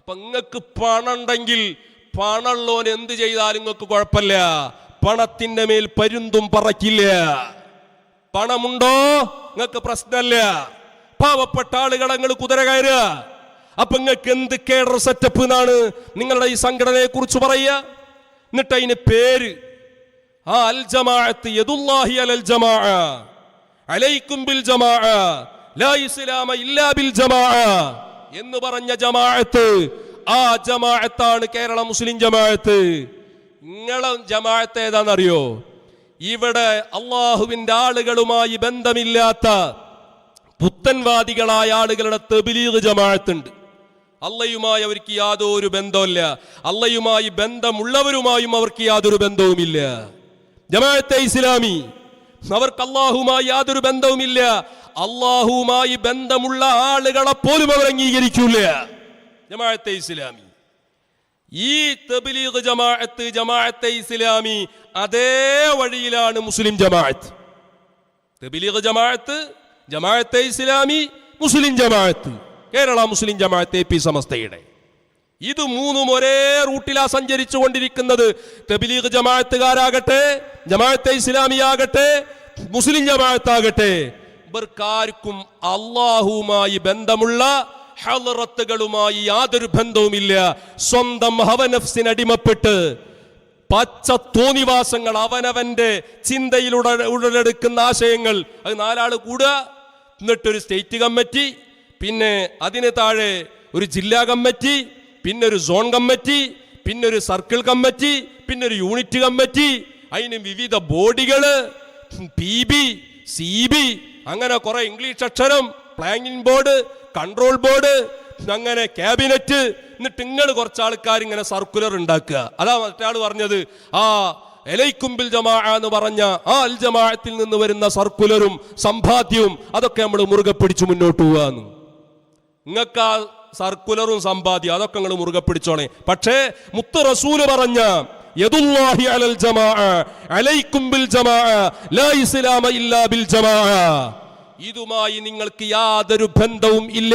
അപ്പൊ നിങ്ങൾക്ക് പണം ഉണ്ടെങ്കിൽ പണമുള്ളവൻ എന്ത് ചെയ്താലും നിങ്ങൾക്ക് കുഴപ്പമില്ല. പണത്തിന്റെ മേൽ പരുന്തും പറക്കില്ല. പണമുണ്ടോ? നിങ്ങൾക്ക് പ്രശ്നമല്ല. പാവപ്പെട്ട ആളുകളെ നിങ്ങൾ കുതിര കയറുക. അപ്പൊ നിങ്ങൾക്ക് എന്ത് കേഡർ സെറ്റപ്പ് എന്നാണ് നിങ്ങളുടെ ഈ സംഘടനയെ കുറിച്ച് പറയുക? എന്നിട്ട് അതിന് പേര്. ആ അൽ ജമാഅത്ത് യദുല്ലാഹി അലൽ ജമാഅ. അലൈക്കും ബിൽ ജമാഅ. ലാ ഇസ്ലാമ ഇല്ലാ ബിൽ ജമാഅ. എന്ന് പറഞ്ഞ ജമാഅത്ത്. ആ ജമാഅത്താണ് കേരള മുസ്ലിം ജമാഅത്ത്. നിങ്ങളെ ജമാഅത്ത് ഏതാണെന്നറിയോ? ഇവിടെ അള്ളാഹുവിന്റെ ആളുകളുമായി ബന്ധമില്ലാത്ത പുത്തൻവാദികളായ ആളുകളുടെ തെബിലീഗ് ജമാഅത്തുണ്ട്. അള്ളയുമായി അവർക്ക് യാതൊരു ബന്ധമില്ല അള്ളയുമായി ബന്ധമുള്ളവരുമായും അവർക്ക് യാതൊരു ബന്ധവുമില്ല. ജമാഅത്തെ ഇസ്ലാമി അവർക്ക് അള്ളാഹുമായി യാതൊരു ബന്ധവുമില്ല. അള്ളാഹുമായി ബന്ധമുള്ള ആളുകളെ പോലും അവർ അംഗീകരിക്കൂല. ജമാഅത്തെ ഇസ്ലാമി. ഈ തബ്ലീഗ് ജമാഅത്ത് ജമാഅത്തെ ഇസ്ലാമി അതേ വഴിയിലാണ് മുസ്ലിം ജമാഅത്ത്. തബ്ലീഗ് ജമാഅത്ത് ജമാഅത്തെ ഇസ്ലാമി മുസ്ലിം ജമാഅത്ത്. കേരള മുസ്ലിം ജമാഅത്ത് എ പി സമസ്തയുടെ. ഇത് മൂന്നും ഒരേ റൂട്ടിലാ സഞ്ചരിച്ചു കൊണ്ടിരിക്കുന്നത് തബിലീഗ് ജമാഅത്തുകാരാകട്ടെ ജമാഅത്തെ ഇസ്ലാമിയാകട്ടെ മുസ്ലിം ജമാഅത്താകട്ടെ. ഇവർക്കാർക്കും അള്ളാഹുവുമായി ബന്ധമുള്ള ഹലറത്തുകളുമായി യാതൊരു ബന്ധവുമില്ല. സ്വന്തം ഹവനഫ്സിന് അടിമപ്പെട്ട് പച്ച തോന്നിവാസങ്ങൾ അവനവന്റെ ചിന്തയിൽ ഉട- ഉടലെടുക്കുന്ന ആശയങ്ങൾ. അത് നാലാൾ കൂടുക എന്നിട്ടൊരു സ്റ്റേറ്റ് കമ്മിറ്റി പിന്നെ അതിന് താഴെ ഒരു ജില്ലാ കമ്മിറ്റി പിന്നെ ഒരു സോൺ കമ്മിറ്റി പിന്നെ ഒരു സർക്കിൾ കമ്മിറ്റി പിന്നെ ഒരു യൂണിറ്റ് കമ്മിറ്റി അതിന് വിവിധ ബോഡികൾ പി ബി സി ബി അങ്ങനെ കുറെ ഇംഗ്ലീഷ് അക്ഷരം പ്ലാനിംഗ് ബോർഡ് കൺട്രോൾ ബോർഡ് അങ്ങനെ ക്യാബിനറ്റ് എന്നിട്ട് നിങ്ങൾ കുറച്ച് ആൾക്കാർ ഇങ്ങനെ സർക്കുലർ ഉണ്ടാക്കുക. അതാ മറ്റാൾ പറഞ്ഞത് ആ എലൈക്കുംബിൽ ജമാ എന്ന് പറഞ്ഞ ആ അൽ ജമാഅത്തിൽ നിന്ന് വരുന്ന സർക്കുലറും സമ്പാദ്യവും അതൊക്കെ നമ്മൾ മുറുകെ പിടിച്ചു മുന്നോട്ട് പോവാന്ന്. നിങ്ങൾക്ക് ആ സർക്കുലറും സമ്പാദ്യം അതൊക്കെ നിങ്ങൾ മുറുകെ പിടിച്ചോണേ. പക്ഷേ മുത്ത് റസൂൽ പറഞ്ഞ ഇതുമായി നിങ്ങൾക്ക് യാതൊരു ബന്ധവും ഇല്ല.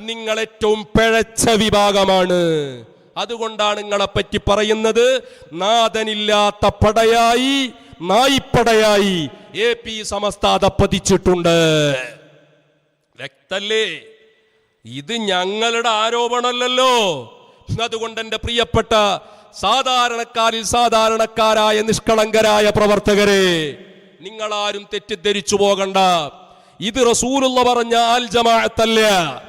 നിങ്ങൾ ഏറ്റവും പിഴച്ച വിഭാഗമാണ്. അതുകൊണ്ടാണ് നിങ്ങളെ പറ്റി പറയുന്നത്. നാഥനില്ലാത്ത പടയായി നായിപ്പടയായി എ പി സമസ്ത അതപ്പതിച്ചിട്ടുണ്ട് വ്യക്തല്ലേ? ഇത് ഞങ്ങളുടെ ആരോപണമല്ലല്ലോ. അതുകൊണ്ട് എന്റെ പ്രിയപ്പെട്ട സാധാരണക്കാരിൽ സാധാരണക്കാരായ നിഷ്കളങ്കരായ പ്രവർത്തകരെ നിങ്ങളാരും തെറ്റിദ്ധരിച്ചു പോകണ്ട. ഇത് റസൂലുള്ള പറഞ്ഞ ആൽ ജമാഅത്തല്ല?